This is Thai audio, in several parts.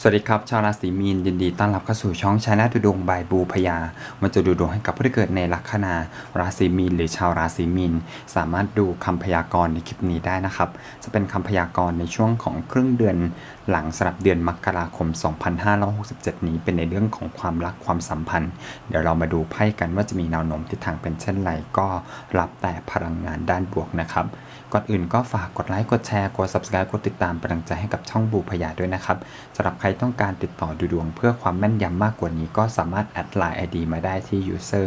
สวัสดีครับ ชาวราศีมีนยินดีต้อนรับเข้าสู่ช่องชาแนลดูดวงบายบูพยามันจะดูดวงให้กับผู้ที่เกิดในลัคนาราศีมีนหรือชาวราศีมีนสามารถดูคำพยากรณ์ในคลิปนี้ได้นะครับ จะเป็นคำพยากรณ์ในช่วงของครึ่งเดือนหลังสำหรับเดือนมกราคม 2567 นี้เป็นในเรื่องของความรักความสัมพันธ์ เดี๋ยวเรามาดูไพ่กันว่าจะมีแนวโน้มทิศทางเป็นเช่นไรก็รับแต่พลังงานด้านบวกนะครับ ก่อนอื่นก็ฝากกดไลค์กดแชร์กด subscribe กดติดตามเป็นกำลังใจให้กับช่องบูพยาด้วยนะครับสำหรับใครต้องการติดต่อดูดวงเพื่อความแม่นยำมากกว่านี้ ก็สามารถแอดไลน์ ID มาได้ที่ user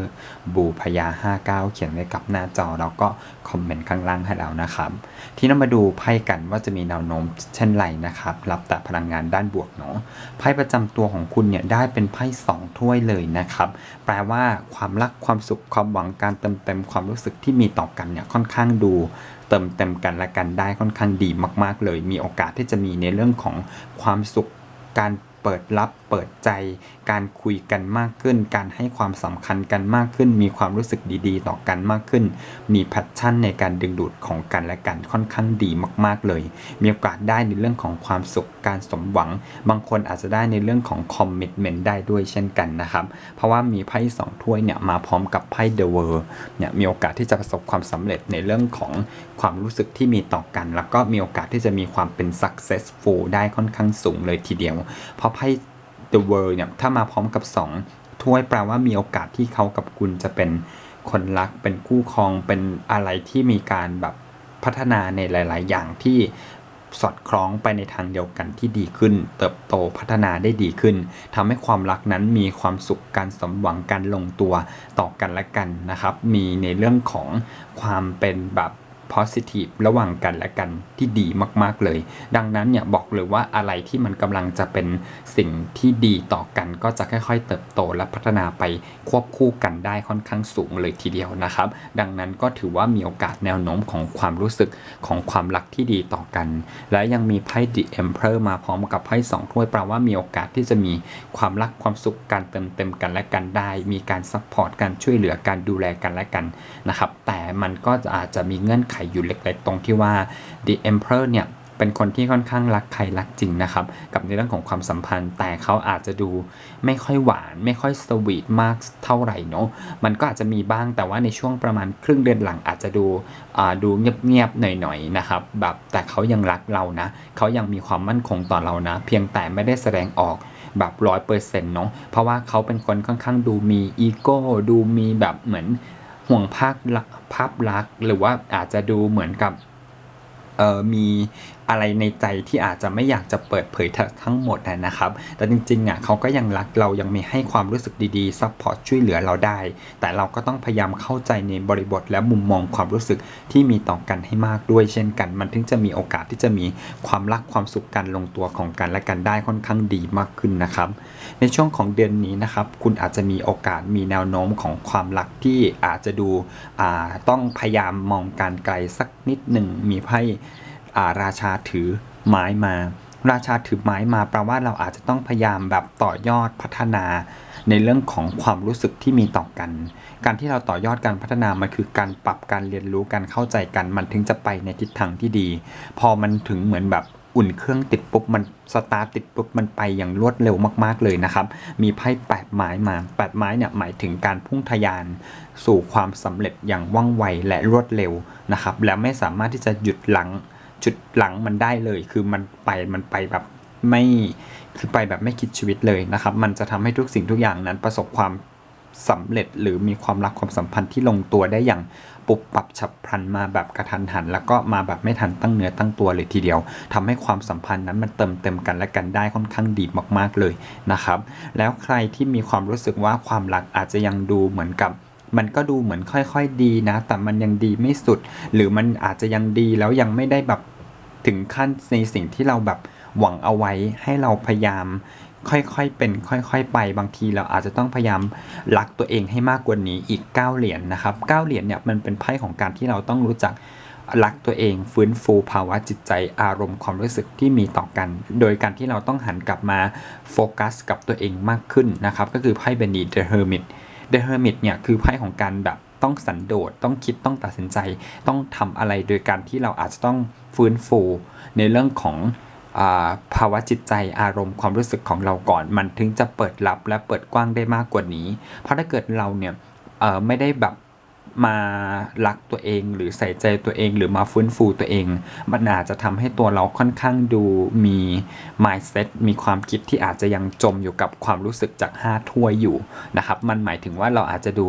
บูพยา59 เขียนไว้กับหน้าจอแล้วก็คอมเมนต์ข้างล่างให้แล้วนะครับ ที่เรามาดูไพ่กันว่าจะมีแนวโน้มเช่นไรนะครับรับแต่พลังงานด้านบวกเนาะไพ่ประจำตัวของคุณเนี่ยได้เป็นไพ่สองถ้วยเลยนะครับ แปลว่าความรักความสุขความหวังการเติมเต็มความรู้สึกที่มีต่อกันเนี่ยค่อนข้างดูเติมเต็มกันและกันได้ค่อนข้างดีมาก ๆ เลย มีโอกาสที่จะมีในเรื่องของความสุขการ เปิดรับเปิดใจ การคุยกันมากขึ้น การให้ความสำคัญกันมากขึ้น มีความรู้สึกดีๆ ต่อกันมากขึ้น มีแพชชั่นในการดึงดูดของกันและกันค่อนข้างดีมากๆเลย มีโอกาสได้ในเรื่องของความสุขการสมหวัง บางคนอาจจะได้ในเรื่องของคอมมิ t เมนต์ได้ด้วยเช่นกันนะครับ เพราะว่ามีไพ่สองถ้วยเนี่ยมาพร้อมกับไพ่เดอะเวอร์เนี่ยมีโอกาสที่จะประสบความสำเร็จในเรื่องของความรู้สึกที่มีต่อกัน แล้วก็มีโอกาสที่จะมีความเป็น successful ได้ค่อนข้างสูงเลยทีเดียว เพราะไพ่ The World เนี่ยถ้ามาพร้อมกับ 2 ถ้วยแปลว่ามีโอกาสที่เขากับคุณจะเป็นคนรัก เป็นคู่ครอง เป็นอะไรที่มีการแบบพัฒนาในหลาย ๆ อย่างที่สอดคล้องไปในทางเดียวกันที่ดีขึ้น เติบโตพัฒนาได้ดีขึ้นทำให้ความรักนั้นมีความสุขการสมหวังการลงตัวต่อกันและกันนะครับ มีในเรื่องของความเป็นแบบ positive ระหว่างกันและกันที่ดีมาก ๆ เลย ดังนั้นเนี่ยบอกเลยว่าอะไรที่มันกำลังจะเป็นสิ่งที่ดีต่อกันก็จะค่อย ๆ เติบโตและพัฒนาไปควบคู่กันได้ค่อนข้างสูงเลยทีเดียวนะครับ ดังนั้นก็ถือว่ามีโอกาสแนวโน้มของความรู้สึกของความรักที่ดีต่อกัน และยังมีไพ่ The Emperor มาพร้อมกับไพ่สองถ้วยแปลว่ามีโอกาสที่จะมีความรักความสุขการเติมเต็มกันและกันได้ มีการซัพพอร์ตการช่วยเหลือการดูแลกันและกันนะครับแต่มันก็จะอาจจะมีเงื่อนไขอยู่เล็กๆ ตรงที่ว่า The Emperor เนี่ยเป็นคนที่ค่อนข้างรักใครรักจริงนะครับ กับในเรื่องของความสัมพันธ์ แต่เขาอาจจะดูไม่ค่อยหวาน ไม่ค่อยสวีทมากเท่าไหร่เนาะมันก็อาจจะมีบ้างแต่ว่าในช่วงประมาณครึ่งเดือนหลังอาจจะดูอ่าดูเงียบๆหน่อยๆนะครับแบบแต่เขายังรักเรานะเขายังมีความมั่นคงต่อเรานะ เพียงแต่ไม่ได้แสดงออกแบบร้อยเปอร์เซ็นต์เนาะเพราะว่าเขาเป็นคนค่อนข้างดูมีอีโก้ดูมีแบบเหมือน ห่วงภาพลักษณ์ภาพลักษณ์หรือว่าอาจจะดูเหมือนกับมี อะไรในใจที่อาจจะไม่อยากจะเปิดเผยทั้งหมดนะครับ แต่จริงๆอะเขาก็ยังรักเรายังมีให้ความรู้สึกดีๆซัพพอร์ตช่วยเหลือเราได้ แต่เราก็ต้องพยายามเข้าใจในบริบทและมุมมองความรู้สึกที่มีต่อกันให้มากด้วยเช่นกัน มันถึงจะมีโอกาสที่จะมีความรักความสุขการลงตัวของกันและกันได้ค่อนข้างดีมากขึ้นนะครับ ในช่วงของเดือนนี้นะครับคุณอาจจะมีโอกาสมีแนวโน้มของความรักที่อาจจะดูต้องพยายามมองการไกลสักนิดหนึ่งมีไพ่ ราชาถือไม้มา ราชาถือไม้มาแปลว่าเราอาจจะต้องพยายามแบบต่อยอดพัฒนา ในเรื่องของความรู้สึกที่มีต่อกัน การที่เราต่อยอดการพัฒนามันคือการปรับการเรียนรู้การเข้าใจกันมันถึงจะไปในทิศทางที่ดี พอมันถึงเหมือนแบบอุ่นเครื่องติดปุ๊บมันสตาร์ทติดปุ๊บมันไปอย่างรวดเร็วมากๆเลยนะครับ มีไพ่แปดไม้มาแปดไม้เนี่ยหมายถึงการพุ่งทะยาน สู่ความสำเร็จอย่างว่องไวและรวดเร็วนะครับ และไม่สามารถที่จะหยุดหลัง จุดหลังมันได้เลย คือมันไปมันไปแบบไม่คือไปแบบไม่คิดชีวิตเลยนะครับ มันจะทำให้ทุกสิ่งทุกอย่างนั้นประสบความสำเร็จหรือมีความรักความสัมพันธ์ที่ลงตัวได้อย่างปุบปับฉับพลันมาแบบกระทันหัน แล้วก็มาแบบไม่ทันตั้งเนื้อตั้งตัวเลยทีเดียวทำให้ความสัมพันธ์นั้นมันเติมเต็มกันและกันได้ค่อนข้างดีมากๆเลยนะครับ แล้วใครที่มีความรู้สึกว่าความรักอาจจะยังดูเหมือนกับมันก็ดูเหมือนค่อยๆดีนะ แต่มันยังดีไม่สุด หรือมันอาจจะยังดีแล้วยังไม่ได้แบบ ถึงขั้นในสิ่งที่เราแบบหวังเอาไว้ให้เราพยายาม ค่อยๆเป็น ค่อยๆไปบางทีเราอาจจะต้องพยายามรักตัวเองให้มากกว่านี้อีก 9 เหรียญนนะครับ 9 เหรียญเนี่ยมันเป็นไพ่ของการที่เราต้องรู้จักรักตัวเองฟื้นฟูภาวะจิตใจอารมณ์ความรู้สึกที่มีต่อกัน โดยการที่เราต้องหันกลับมาโฟกัสกับตัวเองมากขึ้นนะครับ ก็คือไพ่เบนี The Hermit The Hermit เนี่ยคือไพ่ของการแบบ ต้องสันโดษต้องคิดต้องตัดสินใจ ต้องทำอะไรโดยการที่เราอาจจะต้องฟื้นฟูในเรื่องของอภาวะจิตใจอารมณ์ความรู้สึกของเราก่อน มันถึงจะเปิดรับและเปิดกว้างได้มากกว่านี้ เพราะถ้าเกิดเราเนี่ยไม่ได้แบบ มารักตัวเอง หรือใส่ใจตัวเอง หรือมาฟื้นฟูตัวเอง มันอาจจะทำให้ตัวเราค่อนข้างดูมี mindset มีความคิดที่อาจจะยังจมอยู่กับความรู้สึกจาก 5 ถ้วยอยู่นะครับ มันหมายถึงว่าเราอาจจะดู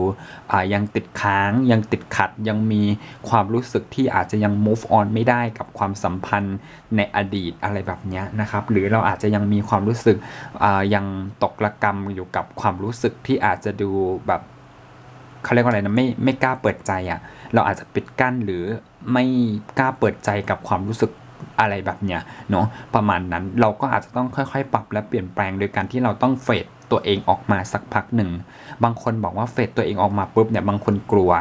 ยังติดค้าง ยังติดขัด ยังมีความรู้สึกที่อาจจะยัง move on ไม่ได้กับความสัมพันธ์ในอดีตอะไรแบบนี้นะครับ หรือเราอาจจะยังมีความรู้สึกยังตกระกรรมอยู่กับความรู้สึกที่อาจจะดูแบบ เขาเรียกว่าอะไรนะไม่ไม่กล้าเปิดใจอะ่ะ เราอาจจะปิดกั้นหรือไม่กล้าเปิดใจกับความรู้สึกอะไรแบบเนี้ยเนาะประมาณนั้นเราก็อาจจะต้องค่อยๆ ปรับและเปลี่ยนแปลงโดยการที่เราต้องเฟดตัวเองออกมาสักพักหนึ่ง บางคนบอกว่าเฟดตัวเองออกมาปุ๊บเนี่ยบางคนกลัว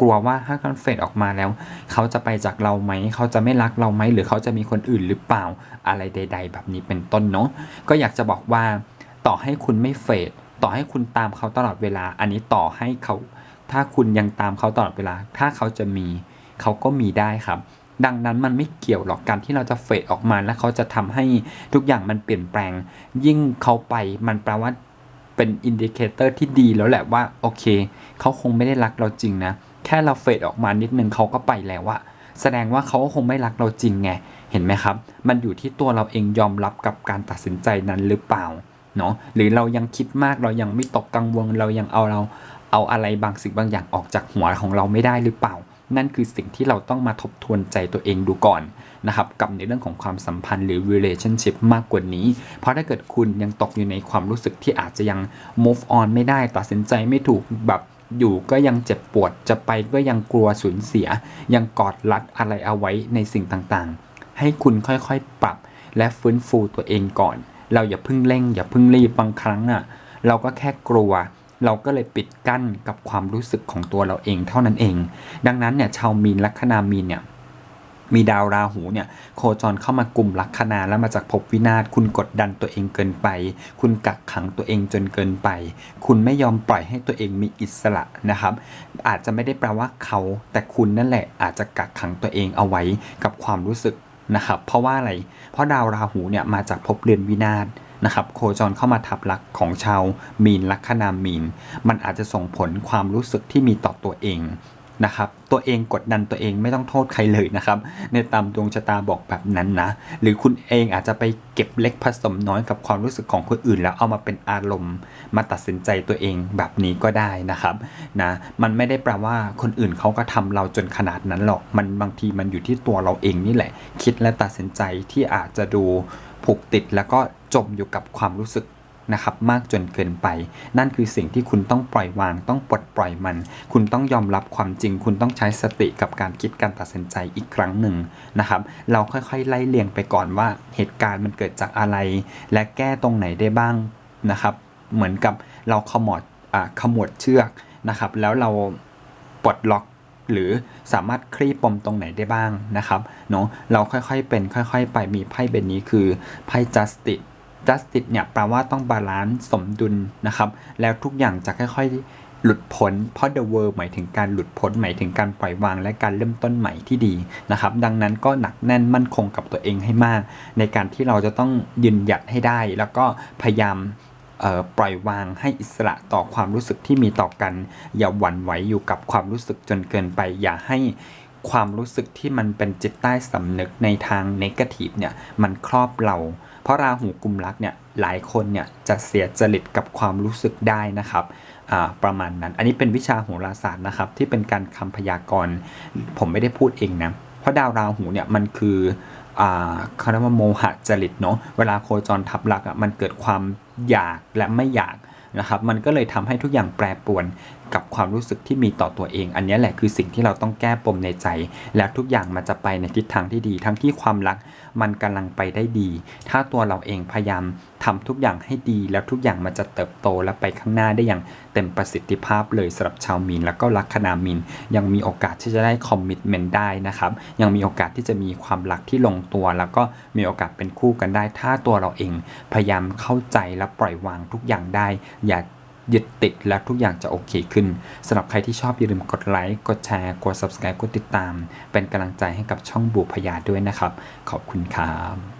กลัวว่าถ้าการเฟดออกมาแล้ว เขาจะไปจากเราไหม เขาจะไม่รักเราไหม หรือเขาจะมีคนอื่นหรือเปล่าอะไรใด ๆ แบบนี้เป็นต้นเนาะก็อยากจะบอกว่าต่อให้คุณไม่เฟดต่อให้คุณตามเขาตลอดเวลา อันนี้ต่อให้เขา ถ้าคุณยังตามเขาตลอดเวลา ถ้าเขาจะมีเขาก็มีได้ครับ ดังนั้นมันไม่เกี่ยวหรอกการที่เราจะเฟดออกมาแล้วเขาจะทำให้ทุกอย่างมันเปลี่ยนแปลง ยิ่งเขาไปมันแปลว่าเป็นอินดิเคเตอร์ที่ดีแล้วแหละว่าโอเคเขาคงไม่ได้รักเราจริงนะ แค่เราเฟดออกมานิดนึงเขาก็ไปแล้วอะแสดงว่าเขาก็คงไม่รักเราจริงไง เห็นไหมครับ มันอยู่ที่ตัวเราเองยอมรับกับการตัดสินใจนั้นหรือเปล่า เนาะหรือเรายังคิดมากเรายังไม่ตกกังวลเรายังเอาเราเอาอะไรบางสิ่งบางอย่างออกจากหัวของเราไม่ได้หรือเปล่า นั่นคือสิ่งที่เราต้องมาทบทวนใจตัวเองดูก่อนนะครับกับในเรื่องของความสัมพันธ์หรือ relationship มากกว่านี้ เพราะถ้าเกิดคุณยังตกอยู่ในความรู้สึกที่อาจจะยัง move on ไม่ได้ตัดสินใจไม่ถูกแบบอยู่ก็ยังเจ็บปวดจะไปก็ยังกลัวสูญเสีย ยังกอดรัดอะไรเอาไว้ในสิ่งต่างๆ ให้คุณค่อยๆปรับและฟื้นฟูตัวเองก่อน เราอย่าพิ่งเร่ง อย่าพิ่งรีบบางครั้งอะเราก็แค่กลัว เราก็เลยปิดกั้นกับความรู้สึกของตัวเราเองเท่านั้นเอง ดังนั้นเนี่ยชาวมีนลัคนามีนเนี่ยมีดาวราหูเนี่ยโคจรเข้ามากลุ่มลัคนาแล้วมาจากภพวินาศคุณกดดันตัวเองเกินไป คุณกักขังตัวเองจนเกินไป คุณไม่ยอมปล่อยให้ตัวเองมีอิสระนะครับ อาจจะไม่ได้แปลว่าเขา แต่คุณนั่นแหละอาจจะกักขังตัวเองเอาไว้กับความรู้สึก นะครับเพราะว่าอะไร เพราะดาวราหูเนี่ยมาจากภพเรือนวินาศนะครับโคจรเข้ามาทับลักของชาวมีนลัคนามีน มันอาจจะส่งผลความรู้สึกที่มีต่อตัวเอง นะครับตัวเองกดดันตัวเองไม่ต้องโทษใครเลยนะครับในตามดวงชะตาบอกแบบนั้นนะ หรือคุณเองอาจจะไปเก็บเล็กผสมน้อยกับความรู้สึกของคนอื่น แล้วเอามาเป็นอารมณ์ มาตัดสินใจตัวเองแบบนี้ก็ได้นะครับนะมันไม่ได้แปลว่าคนอื่นเขาก็ทำเราจนขนาดนั้นหรอกมันบางทีมันอยู่ที่ตัวเราเองนี่แหละ คิดและตัดสินใจที่อาจจะดูผูกติดแล้วก็จมอยู่กับความรู้สึก นะครับมากจนเกินไป นั่นคือสิ่งที่คุณต้องปล่อยวาง ต้องปลดปล่อยมัน คุณต้องยอมรับความจริง คุณต้องใช้สติกับการคิดการตัดสินใจอีกครั้งหนึ่งนะครับ เราค่อยๆ ไล่เลียงไปก่อนว่าเหตุการณ์มันเกิดจากอะไร และแก้ตรงไหนได้บ้างนะครับ เหมือนกับเราขมอดอขมวดเชือกนะครับ แล้วเราปลดล็อกหรือสามารถคลี่ปมตรงไหนได้บ้างนะครับเนาะเราค่อยๆเป็นค่อย ๆ ไปมีไพ่เบนนี้คือไพ่ justice justice เนี่ยแปลว่าต้องบาลานซ์สมดุลนะครับ แล้วทุกอย่างจะค่อย ๆ หลุดพ้น เพราะ the world หมายถึงการหลุดพ้น หมายถึงการปล่อยวางและการเริ่มต้นใหม่ที่ดีนะครับ ดังนั้นก็หนักแน่นมั่นคงกับตัวเองให้มาก ในการที่เราจะต้องยืนหยัดให้ได้ แล้วก็พยายามปล่อยวางให้อิสระต่อความรู้สึกที่มีต่อกัน อย่าหวั่นไหวอยู่กับความรู้สึกจนเกินไป อย่าให้ความรู้สึกที่มันเป็นจิตใต้สำนึกในทางเนกาทีฟเนี่ย มันครอบเรา ราะราหูกุมรักเนี่ยหลายคนเนี่ยจะเสียจริตกับความรู้สึกได้นะครับประมาณนั้น อันนี้เป็นวิชาโหราศาสตร์นะครับที่เป็นการคำพยากรณ์ผมไม่ได้พูดเองนะเพราะดาวราหูเนี่ยมันคืออ่าเขาเรียกว่าโมหะจริตเนาะเวลาโคจรทับลักอะมันเกิดความอยากและไม่อยากนะครับมันก็เลยทำให้ทุกอย่างแปรปรวน กับความรู้สึกที่มีต่อตัวเอง อันนี้แหละคือสิ่งที่เราต้องแก้ปมในใจ แล้วทุกอย่างมันจะไปในทิศทางที่ดี ทั้งที่ความรักมันกำลังไปได้ดี ถ้าตัวเราเองพยายามทำทุกอย่างให้ดี แล้วทุกอย่างมันจะเติบโตและไปข้างหน้าได้อย่างเต็มประสิทธิภาพเลยสำหรับชาวมีน แล้วก็ลัคนามีน ยังมีโอกาสที่จะได้คอมมิชเมนต์ได้นะครับ ยังมีโอกาสที่จะมีความรักที่ลงตัว แล้วก็มีโอกาสเป็นคู่กันได้ ถ้าตัวเราเองพยายามเข้าใจและปล่อยวางทุกอย่างได้ อย่า ยึดติดและทุกอย่างจะโอเคขึ้นสำหรับใครที่ชอบอย่าลืมกดไลค์กดแชร์กด subscribe กดติดตาม เป็นกำลังใจให้กับช่องบูพยาด้วยนะครับ ขอบคุณครับ